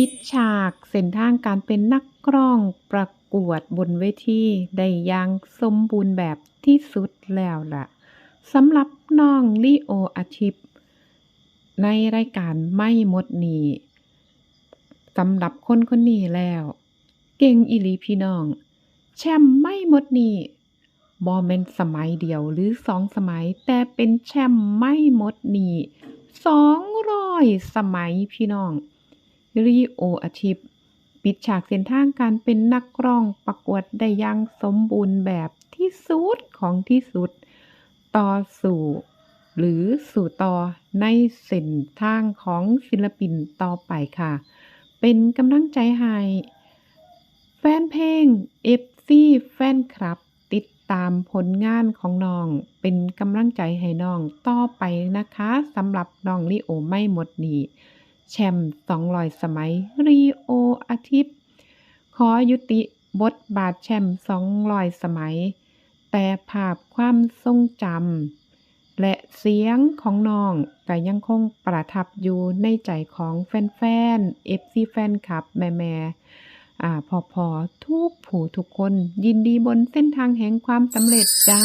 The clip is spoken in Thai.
ปิดฉากเส้นทางการเป็นนักร้องประกวดบนเวทีได้อย่างสมบูรณ์แบบที่สุดแล้วล่ะสำหรับน้องลีโออาทิตย์ในรายการไม่หมดหนี้สำหรับคนคนนี้แล้ว เก่งอีลีพี่น้อง แชมป์ไม่หมดหนี้บ่แม่นสมัยเดียวหรือสองสมัย แต่เป็นแชมป์ไม่หมดหนี้สองร้อยสมัยพี่น้อง ลีโออาทิตย์ปิดฉากเส้นทางการเป็นนักร้องประกวดได้อย่างสมบูรณ์แบบที่สุดของที่สุด ต่อสู่หรือสู่ต่อในเส้นทางของศิลปินต่อไปค่ะ เป็นกำลังใจให้แฟนเพลง FC แฟนคลับ ติดตามผลงานของน้อง เป็นกำลังใจให้น้องต่อไปนะคะสำหรับน้องลีโอไม่หมดนี้ แชมป์200สมัย รีโออาทิตย์ ขอยุติบทบาทแชมป์200สมัย แต่ภาพความทรงจำและเสียงของน้องก็ยังคงประทับอยู่ในใจของแฟนๆ FC แฟนคลับแม่ๆอ่พอๆทุกผู้ทุกคนยินดีบนเส้นทางแห่งความสำเร็จจ้า